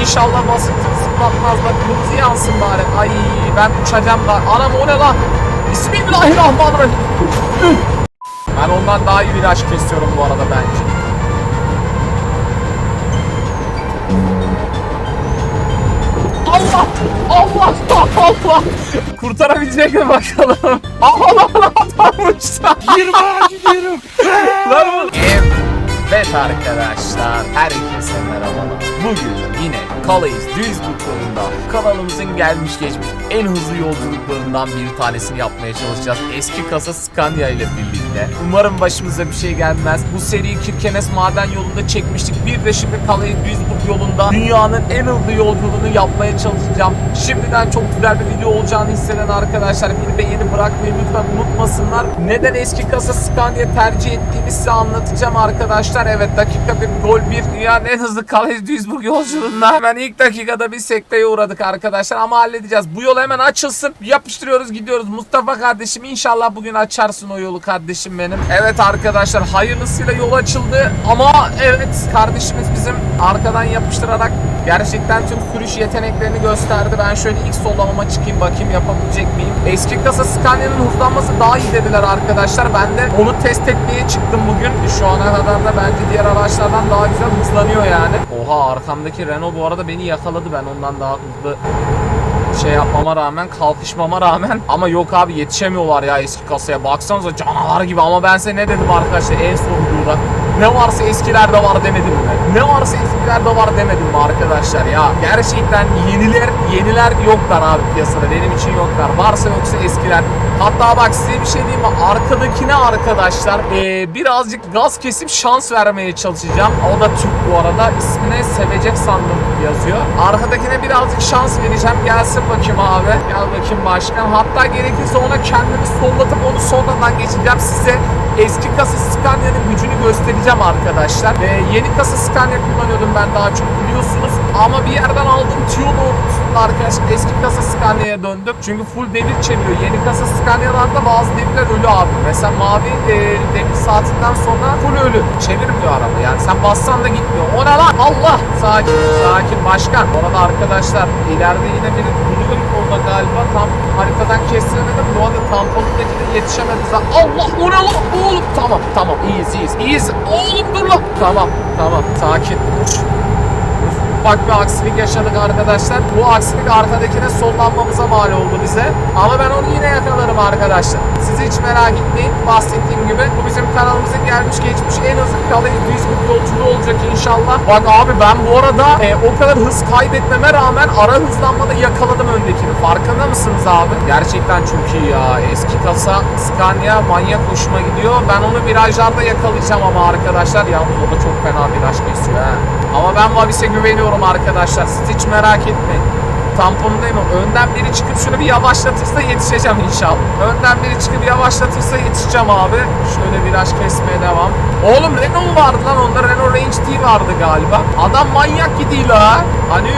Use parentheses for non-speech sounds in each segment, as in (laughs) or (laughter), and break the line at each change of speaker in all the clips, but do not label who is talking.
İnşallah basıp zıplatmaz da kırmızı yansın bari. Ay ben uçacağım da. Anam o ne lan? Bismillahirrahmanirrahim. Ben ondan daha iyi viraj kesiyorum bu arada bence. Allah! Allah! Allah! Kurtarabilecek mi bakalım? Allah Allah uçtu.
Yirmağa gidiyorum.
Lan bu- Evet arkadaşlar, herkese merhabalar. Bugün yine Calais Duisburg yolunda kanalımızın gelmiş geçmiş en hızlı yolculuklarından bir tanesini yapmaya çalışacağız. Eski kasa Scania ile birlikte. Umarım başımıza bir şey gelmez. Bu seriyi Kirkenes maden yolunda çekmiştik. Bir de şimdi Calais Duisburg yolunda dünyanın en hızlı yolculuğunu yapmaya çalışacağım. Şimdiden çok güzel bir video olacağını hisseden arkadaşlar bir beğeni bırakmayı lütfen unutmasınlar. Neden eski kasa Scania tercih ettiğimi size anlatacağım arkadaşlar. Evet dakika bir gol bir dünyanın en hızlı Calais Duisburg yolculuğunda hemen ilk dakikada bir sekteye uğradık arkadaşlar ama halledeceğiz. Bu yol hemen açılsın. Yapıştırıyoruz gidiyoruz. Mustafa kardeşim inşallah bugün açarsın o yolu kardeşim benim. Evet arkadaşlar hayırlısıyla yol açıldı ama evet kardeşimiz bizim arkadan yapıştırarak gerçekten tüm sürüş yeteneklerini gösterdi. Ben şöyle ilk sollamama çıkayım bakayım yapabilecek miyim? Eski kasa Scania'nın hızlanması daha iyi dediler arkadaşlar. Ben de onu test etmeye çıktım bugün. Şu ana kadar da bence diğer araçlardan daha güzel hızlanıyor yani. Oha arkamdaki Renault bu arada beni yakaladı. Ben ondan daha hızlı şey yapmama rağmen kalkışmama rağmen ama yok abi yetişemiyorlar ya eski kasaya baksanıza canavar gibi ama ben size ne dedim arkadaşlar en son videoda ne varsa eskilerde var demedim mi? Ne varsa eskilerde var demedim mi arkadaşlar ya? Gerçekten yeniler yeniler yoklar abi piyasada benim için yoklar. Varsa yoksa eskiler. Hatta bak size bir şey diyeyim mi? Arkadakine arkadaşlar eee, birazcık gaz kesip şans vermeye çalışacağım. O da Türk bu arada. İsmine sevecek sandım yazıyor. Arkadakine birazcık şans vereceğim. Gelsin bakayım abi. Gel bakayım başkan. Hatta gerekirse ona kendimi sollatıp onu sonradan geçeceğim size. Eski kasa Scania'nın gücünü göstereceğim arkadaşlar. Ee, yeni kasa Scania kullanıyordum ben daha çok biliyorsunuz. Ama bir yerden aldığım tüyo doğrultusunda arkadaşlar eski kasa Scania'ya döndüm. Çünkü full devir çeviriyor. Yeni kasa Scania'larda bazı devirler ölü abi. Mesela mavi e, saatinden sonra full ölü. Çevirmiyor araba yani sen bassan da gitmiyor. O ne lan? Allah! Sakin, sakin başkan. Bu arada arkadaşlar ileride yine biri duruyor orada galiba. Tam haritadan kestiremedim. Bu arada tamponundaki de yetişemedi. Allah! O ne lan? Oğlum! Tamam, tamam. İyiyiz, iyiyiz. İyiyiz. Oğlum dur lan! Tamam, tamam. Sakin. Ufak bir aksilik yaşadık arkadaşlar. Bu aksilik arkadakine sollanmamıza mal oldu bize. Ama ben onu yine yakalarım arkadaşlar. Siz hiç merak etmeyin. Bahsettiğim gibi bu bizim kanalımızın gelmiş geçmiş en hızlı kalayı düz bir yolculuğu olacak inşallah. Bak abi ben bu arada e, o kadar hız kaybetmeme rağmen ara hızlanmada yakaladım öndekini. Farkında mısınız abi? Gerçekten çok iyi ya. Eski kasa Scania manyak hoşuma gidiyor. Ben onu virajlarda yakalayacağım ama arkadaşlar yalnız o da çok fena viraj kesiyor ha. Ama ben Vavis'e güveniyorum arkadaşlar. Siz hiç merak etmeyin. Tampondayım ama önden biri çıkıp şunu bir yavaşlatırsa yetişeceğim inşallah. Önden biri çıkıp yavaşlatırsa yetişeceğim abi. Şöyle viraj kesmeye devam. Oğlum Renault vardı lan onda Renault Range T vardı galiba. Adam manyak gidiyor la. Hani.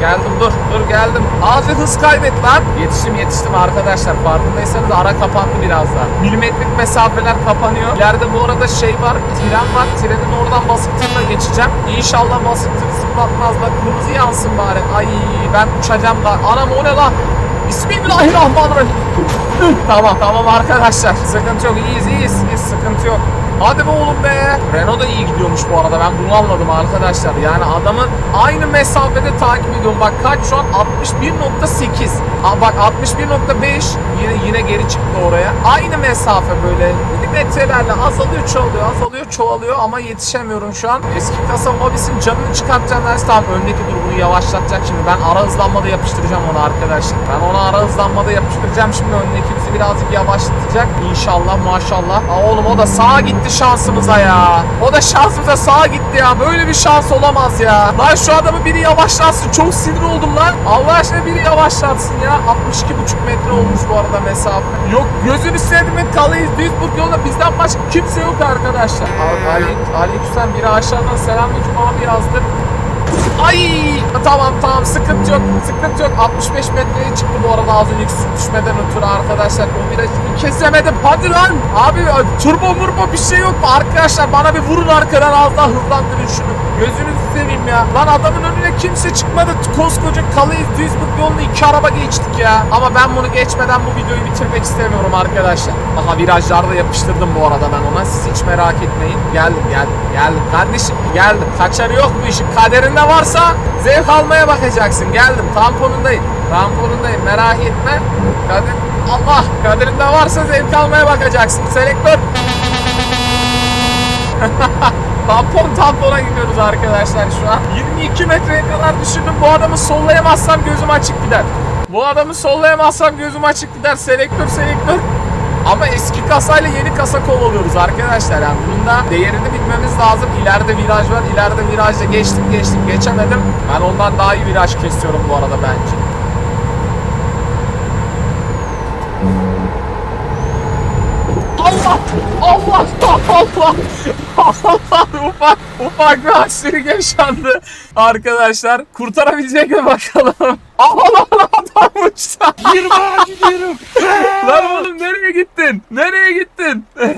Geldim dur dur geldim. Azıcık hız kaybet lan. Yetiştim yetiştim arkadaşlar. Farkındaysanız ara kapandı biraz daha. Milimetrik mesafeler kapanıyor. İleride bu arada şey var. Tren var. Trenin oradan basıp tırla geçeceğim. İnşallah basıp tır zıplatmazlar. Kırmızı yansın bari. Ay ben uçacağım da. Anam o ne lan? Bismillahirrahmanirrahim. Tamam tamam arkadaşlar. Sıkıntı yok. İyiyiz iyiyiz. iyiyiz. Sıkıntı yok. Hadi be oğlum be. Renault da iyi gidiyormuş bu arada. Ben bunu anladım arkadaşlar. Yani adamın aynı mesafede takip ediyorum. Bak kaç şu an 61.8. Aa, bak 61.5 yine yine geri çıktı oraya. Aynı mesafe böyle milimetrelerle azalıyor çoğalıyor azalıyor çoğalıyor ama yetişemiyorum şu an. Eski kasa Mobis'in canını çıkartacağım dersi tamam öndeki durumunu yavaşlatacak şimdi. Ben ara hızlanmada yapıştıracağım onu arkadaşlar. Ben ona ara hızlanmada yapıştıracağım şimdi öndeki bizi birazcık yavaşlatacak. İnşallah maşallah. Aa, oğlum o da sağa gitti şansımıza ya. O da şansımıza sağa gitti ya. Böyle bir şans olamaz ya. Lan şu adamı biri yavaşlatsın. Çok sinir oldum lan. Allah aşkına biri yavaşlatsın ya. 62,5 metre olmuş bu arada mesafe. Yok gözünü sevdiğimin kalayız. Duisburg yolunda bizden başka kimse yok arkadaşlar. Ali, Ali Küsen biri aşağıdan selamünaleyküm abi yazdı. Ay tamam tamam sıkıntı yok sıkıntı yok. 65 metreye çıktı bu arada az önceki su düşmeden ötürü arkadaşlar. O virajını kesemedim. Hadi lan! Abi turbo murbo bir şey yok mu? Arkadaşlar bana bir vurun arkadan az daha hızlandırın şunu. Gözünüzü seveyim ya. Lan adamın önüne kimse çıkmadı. Koskoca Calais Duisburg yolunu iki araba geçtik ya. Ama ben bunu geçmeden bu videoyu bitirmek istemiyorum arkadaşlar. Aha virajlarda yapıştırdım bu arada ben ona. Siz hiç merak etmeyin. Geldim geldim geldim. Kardeşim geldim. Kaçarı yok bu işin. Kaderinde varsa zevk almaya bakacaksın. Geldim tamponundayım. Tamponundayım merak etme. Kader Allah kaderinde varsa zevk almaya bakacaksın. Selektör (laughs) Tampon tampona gidiyoruz arkadaşlar şu an. 22 metreye kadar düşündüm. Bu adamı sollayamazsam gözüm açık gider. Bu adamı sollayamazsam gözüm açık gider. Selektör selektör. Ama eski kasayla yeni kasa kovalıyoruz arkadaşlar. Yani bunun da değerini bilmemiz lazım. İleride viraj var. İleride virajda geçtim geçtim geçemedim. Ben ondan daha iyi viraj kesiyorum bu arada bence. Allah! Allah! Allah! Allah! Ufak, ufak bir aksilik yaşandı. Arkadaşlar kurtarabilecek mi bakalım? Allah adam uçtu.
20 gidiyorum. (laughs)
Lan oğlum nereye gittin? Nereye gittin? (laughs)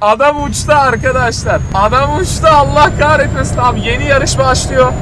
Adam uçtu arkadaşlar. Adam uçtu Allah kahretmesin abi. Yeni yarış başlıyor.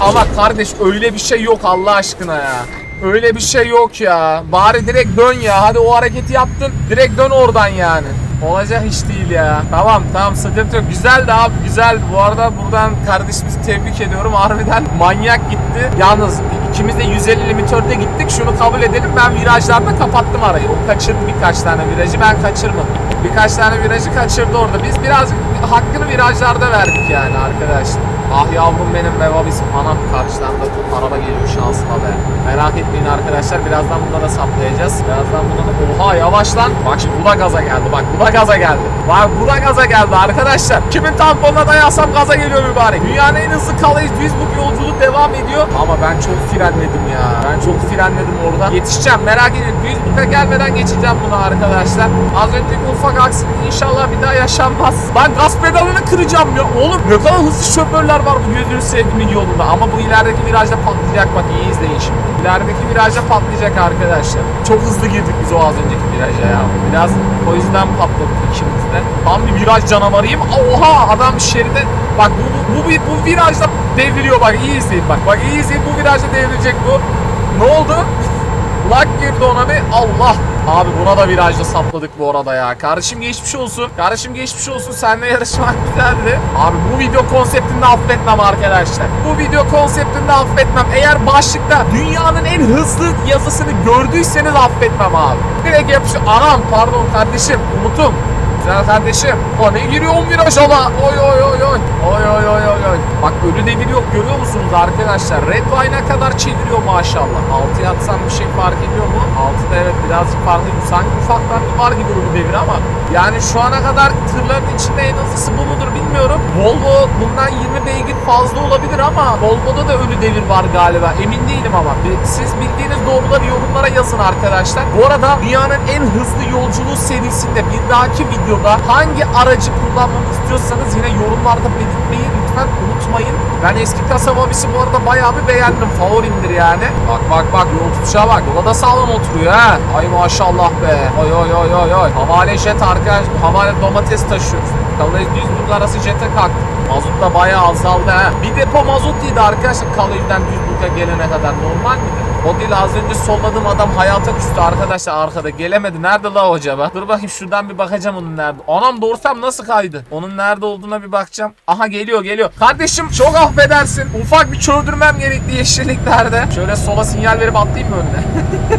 Ama kardeş öyle bir şey yok Allah aşkına ya. Öyle bir şey yok ya. Bari direkt dön ya. Hadi o hareketi yaptın. Direkt dön oradan yani. Olacak iş değil ya. Tamam tamam sıkıntı yok. Güzeldi abi güzel. Bu arada buradan kardeşimizi tebrik ediyorum. Harbiden manyak gitti. Yalnız ikimiz de 150 limitörde gittik. Şunu kabul edelim. Ben virajlarda kapattım arayı. O kaçırdı birkaç tane virajı. Ben kaçırmadım. Birkaç tane virajı kaçırdı orada. Biz birazcık hakkını virajlarda verdik yani arkadaşlar. Ah yavrum benim be babis. Anam karşıdan da araba geliyor şansıma be. Merak etmeyin arkadaşlar. Birazdan buna da saplayacağız. Birazdan buna da... Oha yavaş lan. Bak şimdi bu da gaza geldi. Bak bu da gaza geldi. Bak bu da gaza geldi arkadaşlar. Kimin tamponuna dayansam gaza geliyor mübarek. Dünyanın en hızlı Calais Duisburg yolculuğu devam ediyor. Ama ben çok frenledim ya. Ben çok frenledim orada. Yetişeceğim merak edin. Duisburg'a gelmeden geçeceğim bunu arkadaşlar. Az önceki ufak aksilik inşallah bir daha yaşanmaz. Ben gaz pedalını kıracağım ya. Oğlum ne kadar hızlı şoförler var bu gözünü sevdiğimin yolunda. Ama bu ilerideki virajda patlayacak bak iyi izleyin şimdi. İlerideki virajda patlayacak arkadaşlar. Çok hızlı girdik biz o az önceki viraja ya. Biraz o yüzden patladık ikimiz de. Tam bir viraj canavarıyım. Oha adam şeride. Bak bu, bu, bu, bu virajda devriliyor bak iyi izleyin bak. Bak iyi izleyin bu virajda devrilecek bu. Ne oldu? Lak girdi ona bir Allah. Abi buna da virajda sapladık bu arada ya. Kardeşim geçmiş olsun. Kardeşim geçmiş olsun. Seninle yarışmak (laughs) güzeldi. Abi bu video konseptinde affetmem arkadaşlar. Bu video konseptinde affetmem. Eğer başlıkta dünyanın en hızlı yazısını gördüyseniz affetmem abi. Direkt yapışır. Anam pardon kardeşim. Umut'um. Güzel kardeşim. O ne giriyor 10 viraj ama. Oy oy oy oy. Oy oy oy oy oy. Bak ölü devir yok görüyor musunuz arkadaşlar? Red Wine'a kadar çeviriyor maşallah. 6'ya atsam bir şey fark ediyor mu? 6'da evet birazcık fark ediyor. Sanki ufaktan bir var gibi ölü devir ama. Yani şu ana kadar tırların içinde en hızlısı bu mudur bilmiyorum. Volvo bundan 20 beygir fazla olabilir ama Volvo'da da ölü devir var galiba. Emin değilim ama. Siz bildiğiniz doğruları yorumlara yazın arkadaşlar. Bu arada dünyanın en hızlı yolculuğu serisinde bir dahaki videoda hangi aracı kullanmamı istiyorsanız yine yorumlarda belirtmeyi lütfen unutmayın. Ben eski kasa mobisi bu arada bayağı bir beğendim. Favorimdir yani. Bak bak bak yol tutuşa bak. Yola da sağlam oturuyor ha. Ay maşallah be. Oy oy oy oy oy. Havale jet arkadaş. Havale domates taşıyoruz. Kalay Duisburg arası jete kalktı. Mazot da bayağı azaldı ha. Bir depo mazot yedi arkadaşlar Kalay'dan Duisburg'a gelene kadar. Normal midir? O değil az önce solladığım adam hayata küstü arkadaşlar arkada gelemedi. Nerede la acaba? Dur bakayım şuradan bir bakacağım onun nerede. Anam doğursam nasıl kaydı? Onun nerede olduğuna bir bakacağım. Aha geliyor geliyor. Kardeşim çok affedersin. Ufak bir çöldürmem gerekli yeşilliklerde. Şöyle sola sinyal verip atlayayım mı önüne?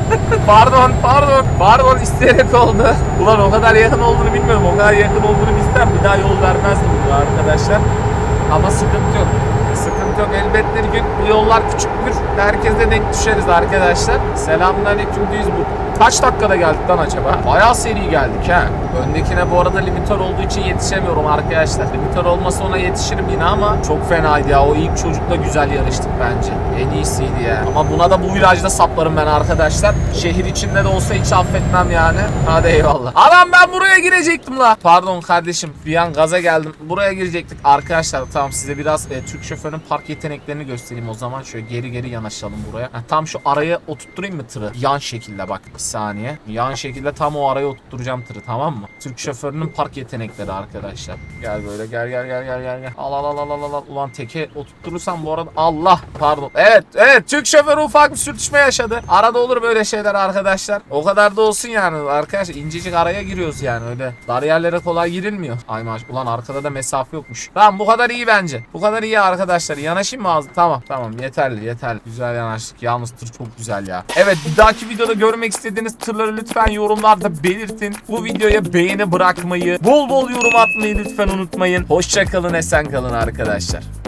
(laughs) pardon pardon. Pardon isteyerek oldu. Ulan o kadar yakın olduğunu bilmiyorum. O kadar yakın olduğunu bilsem bir daha yol vermezdim arkadaşlar. Ama sıkıntı yok. Yok. Elbette bir gün bu yollar küçüktür. Herkese denk düşeriz arkadaşlar. Selamünaleyküm Duisburg. Kaç dakikada geldik lan acaba? Bayağı seri geldik ha. Öndekine bu arada limitör olduğu için yetişemiyorum arkadaşlar. Limitör olmasa ona yetişirim yine ama çok fenaydı ya. O ilk çocukla güzel yarıştık bence. En iyisiydi ya. Ama buna da bu virajda saplarım ben arkadaşlar. Şehir içinde de olsa hiç affetmem yani. Hadi eyvallah. Allah. Adam ben buraya girecektim la. Pardon kardeşim bir an gaza geldim. Buraya girecektik. Arkadaşlar tamam size biraz e, Türk şoförünün park yeteneklerini göstereyim o zaman. Şöyle geri geri yanaşalım buraya. Ha, tam şu araya oturtturayım mı tırı? Yan şekilde bak saniye. Yan şekilde tam o araya oturtturacağım tırı tamam mı? Türk şoförünün park yetenekleri arkadaşlar. Gel böyle gel gel gel gel gel. Al al al al al al. Ulan teke oturtturursam bu arada Allah pardon. Evet evet Türk şoförü ufak bir sürtüşme yaşadı. Arada olur böyle şeyler arkadaşlar. O kadar da olsun yani arkadaşlar incecik araya giriyoruz yani öyle. Dar yerlere kolay girilmiyor. Ay maş ulan arkada da mesafe yokmuş. Tamam bu kadar iyi bence. Bu kadar iyi arkadaşlar. Yanaşayım mı ağzı? Tamam tamam yeterli yeterli. Güzel yanaştık. Yalnız tır çok güzel ya. Evet bir dahaki videoda görmek istediğiniz tırları lütfen yorumlarda belirtin. Bu videoya beğeni bırakmayı, bol bol yorum atmayı lütfen unutmayın. Hoşça kalın, esen kalın arkadaşlar.